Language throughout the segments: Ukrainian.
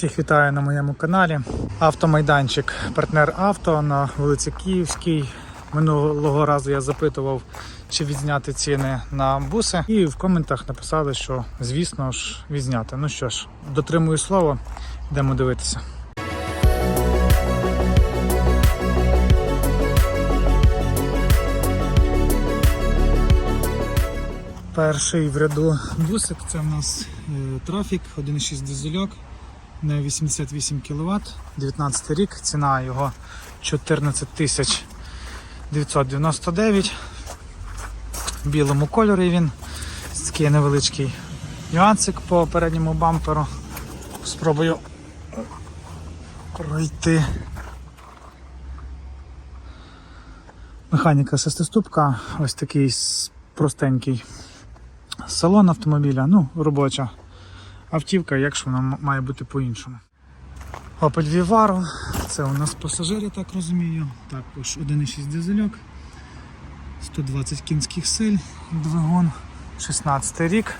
Всіх вітаю на моєму каналі. Автомайданчик партнер авто на вулиці Київській. Минулого разу я запитував, чи відзняти ціни на буси, і в коментах написали, що звісно ж відзняти. Ну що ж, дотримую слово, йдемо дивитися. Перший в ряду бусик це в нас е, трафік 1,6 дизельок на 88 кВт, 19 рік, ціна його 14 тисяч 999. В білому кольорі він. Такий невеличкий нюансик по передньому бамперу. Спробую пройти. Механіка шестиступка, ось такий простенький салон автомобіля, ну, робоча автівка, як ж вона має бути по-іншому. Opel Vivaro, це у нас пасажир, я так розумію. Також 1,6 дизельок, 120 кінських сил, двигун, 16 рік,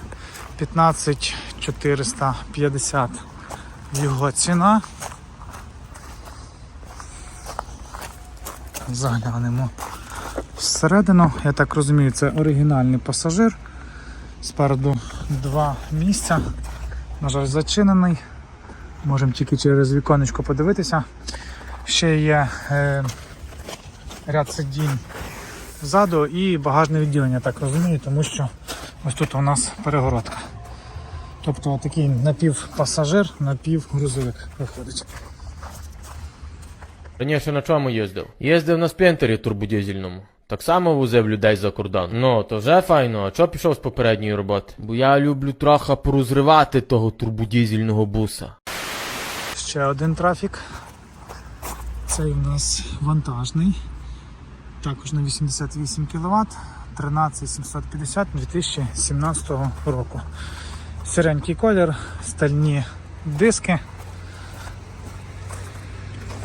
15 450 його ціна. Заглянемо всередину. Я так розумію, це оригінальний пасажир. Спереду два місця. На жаль, зачинений. Можемо тільки через віконечко подивитися. Ще є е, ряд сидінь ззаду і багажне відділення, так розумію, тому що ось тут у нас перегородка. Тобто такий напівпасажир, напівгрузовик виходить. Раніше на чому їздив? Їздив на спринтері турбодізельному. Так само возив людей за кордон. Ну, то вже файно, а чо пішов з попередньої роботи? Бо я люблю трохи порозривати того турбодізельного буса. Ще один трафік. Цей у нас вантажний. Також на 88 кВт, 13750 2017 року. Сиренький колір, стальні диски.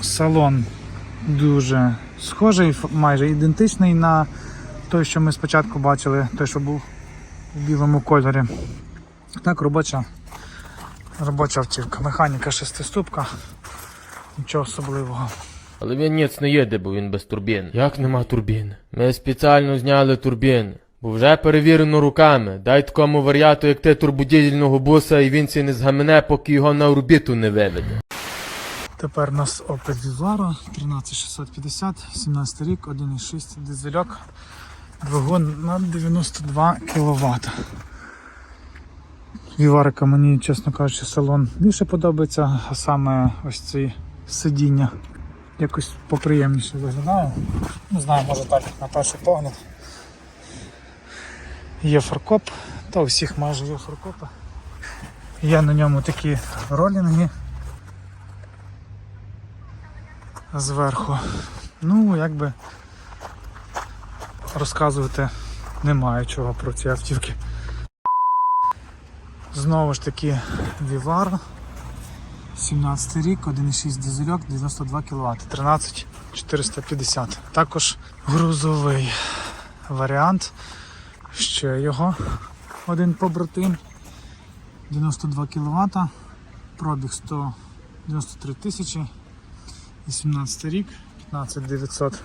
Салон дуже схожий, майже ідентичний на той, що ми спочатку бачили, той, що був у білому кольорі. Так, робоча Робоча автівка, механіка шестиступка, нічого особливого. Але він ніц не їде, бо він без турбіни. Як нема турбіни? Ми спеціально зняли турбіни. Бо вже перевірено руками. Дай такому варіату, як ти турбодізельного буса, і він ці не згамене, поки його на орбіту не виведе. Тепер у нас Opel Vivaro 13650, 17 рік, 1,6 дизельок, двигун на 92 кВт. Віварика мені, чесно кажучи, салон більше подобається, а саме ось ці сидіння якось поприємніше виглядає. Не знаю, може так на перший погляд. Є фаркоп, та у всіх майже є фаркопи. Є на ньому такі ролінги зверху. Ну, якби розказувати немає чого про ці автівки. Знову ж таки Vivaro. 17 рік, 1,6 дизельок, 92 кВт, 13 450. Також грузовий варіант. Ще його один побратим. 92 кВт, пробіг 193 тисячі. 18 рік, 15 900.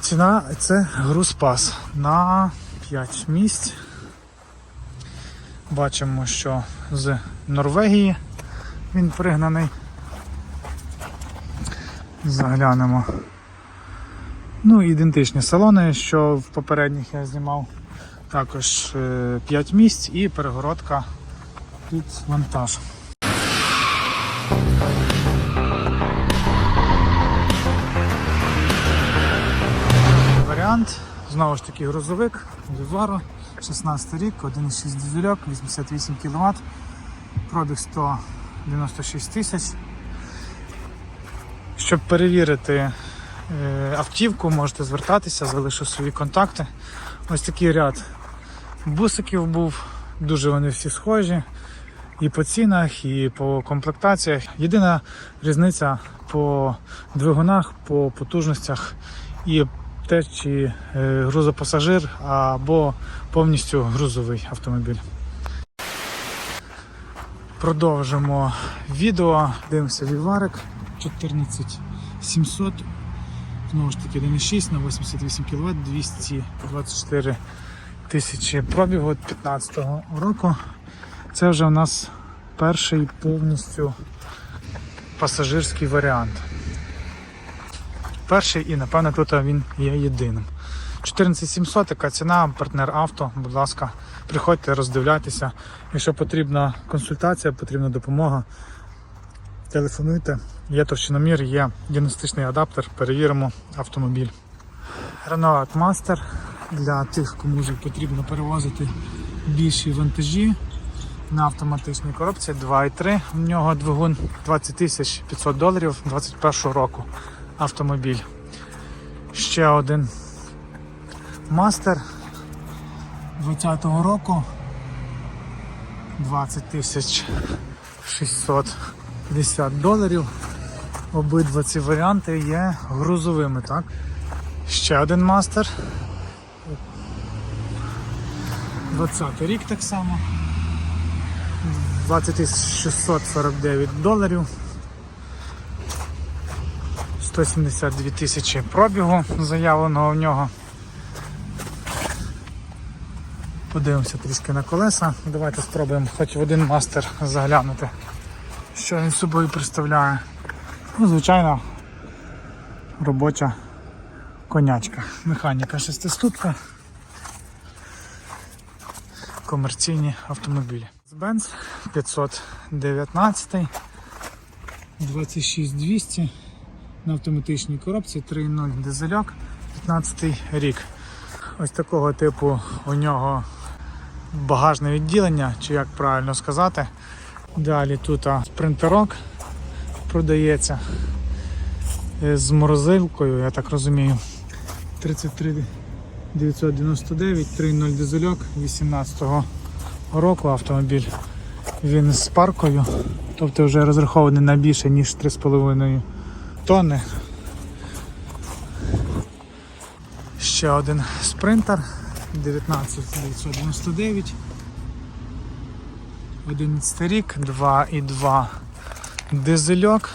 Ціна це грузпас на 5 місць. Бачимо, що з Норвегії він пригнаний. Заглянемо. Ну, ідентичні салони, що в попередніх я знімав. Також 5 місць і перегородка під вантаж. Варіант. Знову ж таки грузовик, Vivaro, 16 рік, 1,6 дизельок, 88 кВт, пробіг 196 тисяч. Щоб перевірити е, автівку, можете звертатися, залишу свої контакти. Ось такий ряд бусиків був, дуже вони всі схожі. І по цінах, і по комплектаціях. Єдина різниця по двигунах, по потужностях і те, чи е, грузопасажир або повністю грузовий автомобіль. Продовжимо відео. Дивимося віварик 14700. Знову ж таки 1,6 на 88 кВт, 224 тисячі пробігу 15 року. Це вже у нас перший повністю пасажирський варіант. Перший і напевно тут він є єдиним. 14700 така ціна, партнер авто. Будь ласка, приходьте, роздивляйтеся. Якщо потрібна консультація, потрібна допомога, телефонуйте. Є товщиномір, є діагностичний адаптер, перевіримо автомобіль. Renault Master для тих, кому вже потрібно перевозити більші вантажі на автоматичній коробці 2.3. У нього двигун 20 500 доларів 21 року автомобіль. Ще один мастер 20-го року 20 тисяч 650 доларів. Обидва ці варіанти є грузовими, так? Ще один мастер. 20 рік так само. 20 649 доларів. 172 тисячі пробігу заявленого в нього. Подивимося трішки на колеса. Давайте спробуємо хоч в один мастер заглянути, що він собою представляє. Ну, звичайно, робоча конячка. Механіка шестиступка. Комерційні автомобілі. Benz 519 26200 на автоматичній коробці 3.0 дизельок 15 рік. Ось такого типу у нього багажне відділення, чи як правильно сказати. Далі тут спринтерок продається з морозилкою, я так розумію. 33 999, 3.0 дизельок 18-го року автомобіль. Він з паркою, тобто вже розрахований на більше, ніж 3,5 тонни. Ще один спринтер 19999. 11 рік, 2,2 дизельок.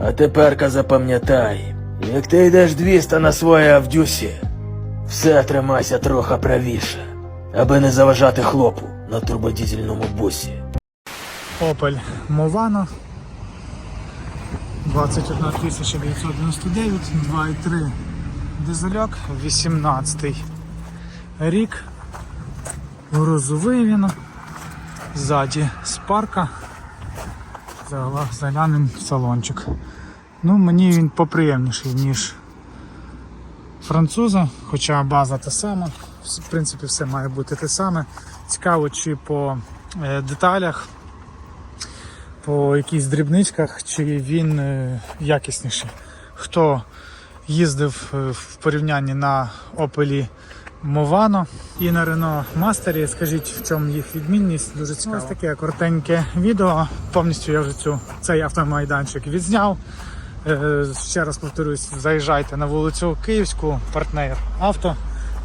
А теперка запам'ятай, як ти йдеш 200 на своїй авдюсі, все тримайся трохи правіше, аби не заважати хлопу на турбодізельному бусі. Opel Movano 21 999, 2,3 дизельок, 18 рік. Грузовий він. Ззаді спарка. Заглянемо в салончик. Ну, мені він поприємніший, ніж француза, хоча база та сама. В принципі, все має бути те саме. Цікаво, чи по е, деталях по якихось дрібничках, чи він е, якісніший. Хто їздив е, в порівнянні на Opel Movano і на Renault Master, скажіть, в чому їх відмінність, дуже цікаво. Ось таке коротеньке відео. Повністю я вже цю, цей автомайданчик відзняв. Е, Ще раз повторюсь, заїжджайте на вулицю Київську, партнер авто.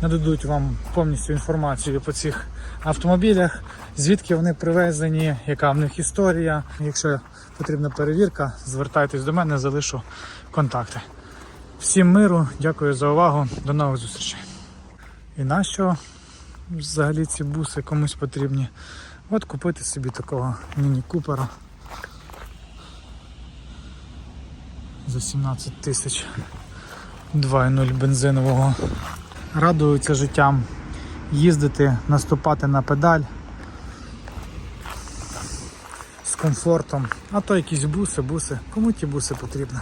Нададуть вам повністю інформацію по цих автомобілях, звідки вони привезені, яка в них історія. Якщо потрібна перевірка, звертайтесь до мене, залишу контакти. Всім миру, дякую за увагу, до нових зустрічей. І нащо взагалі ці буси комусь потрібні? От купити собі такого міні-купера за 17 тисяч 2.0 бензинового. Радуються життям їздити, наступати на педаль з комфортом. А то якісь буси, буси. Кому ті буси потрібні?